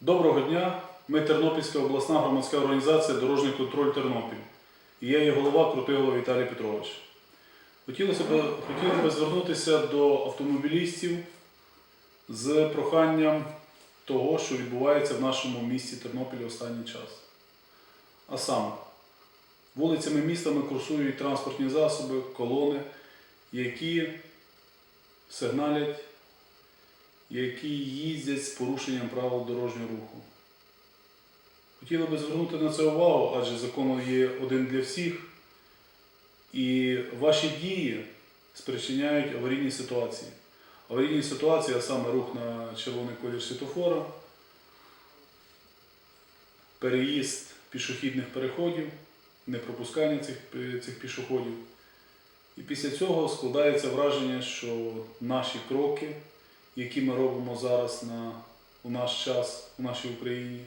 Доброго дня! Ми Тернопільська обласна громадська організація Дорожній контроль Тернопіль. І я її голова Крутило Віталій Петрович. Хотілося б, хотіли б звернутися до автомобілістів з проханням того, що відбувається в нашому місті Тернопіль останній час. А саме, вулицями містами курсують транспортні засоби, колони, які сигналять які їздять з порушенням правил дорожнього руху. Хотіли би звернути на це увагу, адже закон є один для всіх, і ваші дії спричиняють аварійні ситуації. Аварійні ситуації, а саме рух на червоний колір світофора, переїзд пішохідних переходів, непропускання цих, цих пішоходів. І після цього складається враження, що наші кроки які ми робимо зараз на, у наш час у нашій Україні,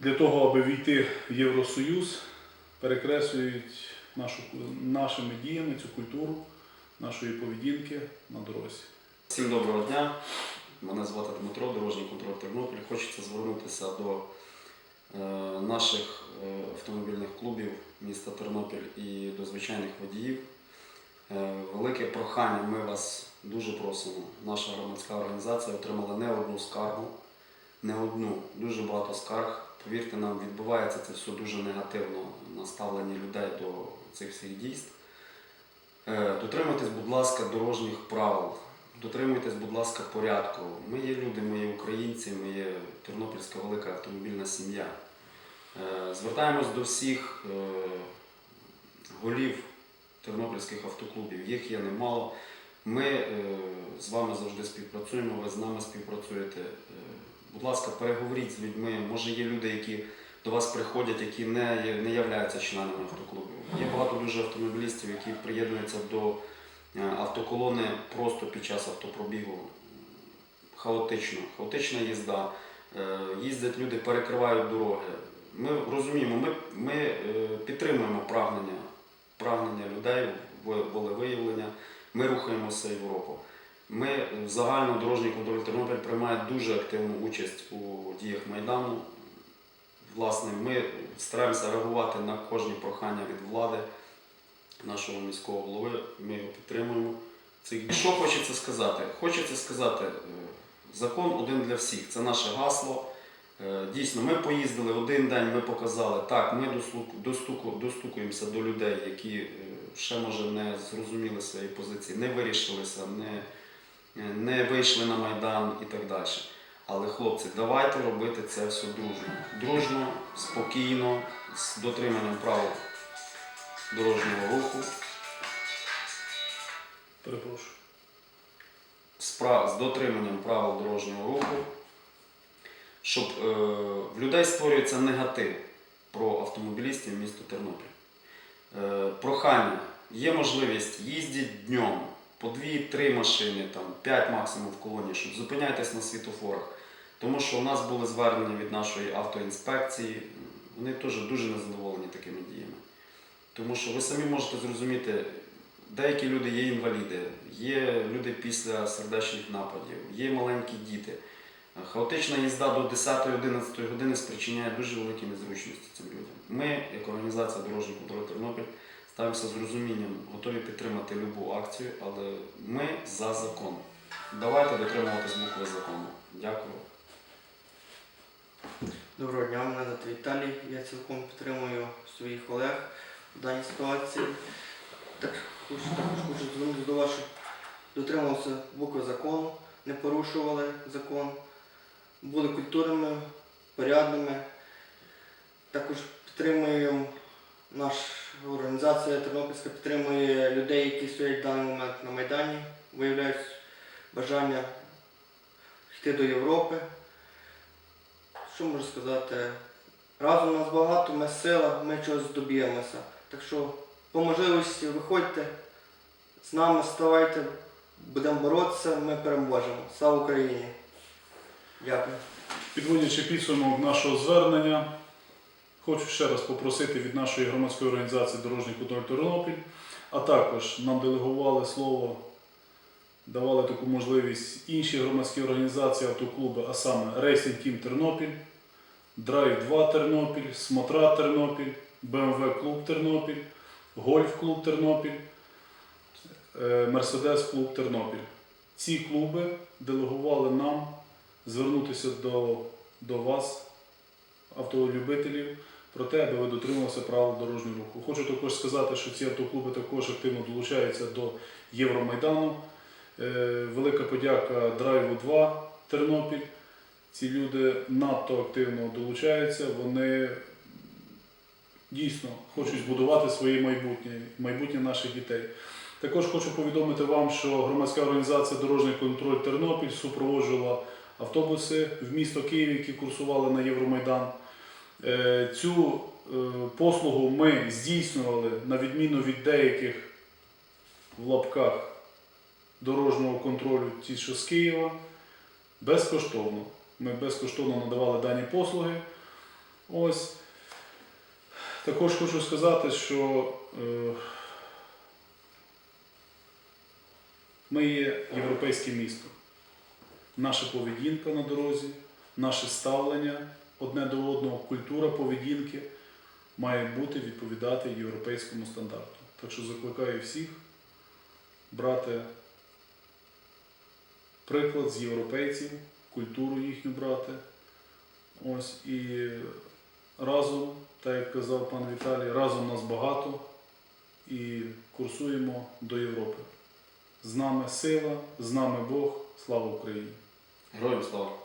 для того, аби війти в Євросоюз, перекреслюють нашу, нашими діями цю культуру нашої поведінки на дорозі. Всім доброго дня. Мене звати Дмитро, дорожній контроль Тернопіль. Хочеться звернутися до е, наших е, автомобільних клубів міста Тернопіль і до звичайних водіїв. Е, велике прохання, ми вас дуже просимо. Наша громадська організація отримала не одну скаргу, не одну, дуже багато скарг. Повірте нам, відбувається це все дуже негативно на ставленні людей до цих всіх дійств. Е, Дотримуйтесь, будь ласка, дорожніх правил. Дотримуйтесь, будь ласка, порядку. Ми є люди, ми є українці, ми є Тернопільська велика автомобільна сім'я. Е, Звертаємось до всіх голів тернопільських автоклубів. Їх є немало. Ми е, з вами завжди співпрацюємо, ви з нами співпрацюєте. Е, Будь ласка, переговоріть з людьми. Може, є люди, які до вас приходять, які не, не являються членами автоклубів. Є багато дуже автомобілістів, які приєднуються до е, автоколони просто під час автопробігу. Хаотично, хаотична їзда. Їздять люди, перекривають дороги. Ми розуміємо, ми, ми підтримуємо прагнення, прагнення людей, в- волевиявлення. Ми рухаємося Європу. Ми загально дорожній контроль Тернопіль приймає дуже активну участь у діях Майдану. Власне, ми стараємося реагувати на кожні прохання від влади, нашого міського голови. Ми його підтримуємо. Що хочеться сказати? Хочеться сказати, е, закон один для всіх. Це наше гасло. Е, Дійсно, ми поїздили один день, ми показали, так, ми достуку- достукуємося до людей, які е, ще може не зрозуміли свої позиції, не вирішилися, не, е, не вийшли на Майдан і так далі. Але хлопці, давайте робити це все дружно. Дружно, спокійно, з дотриманням правил дорожнього руху, Перепрошую. з дотриманням правил дорожнього руху, щоб е, в людей створюється негатив про автомобілістів міста Тернопіль. Е, прохання, є можливість їздіть днем по 2-3 машини, там, 5 максимум в колоні, щоб зупиняйтесь на світофорах. Тому що у нас були звернення від нашої автоінспекції, вони теж дуже незадоволені такими діями. Тому що ви самі можете зрозуміти, деякі люди є інваліди, є люди після сердечних нападів, є маленькі діти. Хаотична їзда до 10-11 години спричиняє дуже великі незручності цим людям. Ми, як організація Дорожній контроль Тернопіль, ставимося з розумінням, готові підтримати любу акцію, але ми за закон. Давайте дотримуватись букви закону. Дякую. Доброго дня, мене звати Віталій. Я цілком підтримую своїх колег в даній ситуації. Так, також хочу звернутися до вас, щоб дотримувалися букви закону, не порушували закон, були культурними, порядними. Також підтримуємо наша організація Тернопільська підтримує людей, які стоять в даний момент на Майдані, виявляють бажання йти до Європи. Що можу сказати? Разом нас багато, ми сила, ми чогось доб'ємося. Так що по можливості виходьте з нами, ставайте, будемо боротися, ми переможемо. Слава Україні! Дякую. Підводячи підсумок нашого звернення, хочу ще раз попросити від нашої громадської організації Дорожній контроль Тернопіль, а також нам делегували слово давали таку можливість інші громадські організації, автоклуби, а саме Racing Team Тернопіль, Drive 2 Тернопіль, Смотра Тернопіль, BMW Клуб Тернопіль, Гольф Клуб Тернопіль, Мерседес Клуб Тернопіль. Ці клуби делегували нам звернутися до, до вас, автолюбителів, про те, аби ви дотримувалися правил дорожнього руху. Хочу також сказати, що ці автоклуби також активно долучаються до Євромайдану. Е, Велика подяка Драйву 2 Тернопіль. Ці люди надто активно долучаються, вони дійсно хочуть збудувати своє майбутнє, майбутнє наших дітей. Також хочу повідомити вам, що громадська організація Дорожній контроль Тернопіль супроводжувала автобуси в місто Київ, які курсували на Євромайдан. Е, Цю е, послугу ми здійснювали на відміну від деяких в лапках дорожнього контролю, ті, що з Києва, безкоштовно. Ми безкоштовно надавали дані послуги. Ось. Також хочу сказати, що е, ми є європейське місто. Наша поведінка на дорозі, наше ставлення одне до одного, культура поведінки має бути відповідати європейському стандарту. Так що закликаю всіх брати приклад з європейців, культуру їхню брати. Ось і разом, так як казав пан Віталій, разом нас багато і курсуємо до Європи. З нами сила, з нами Бог, слава Україні! Героям слава!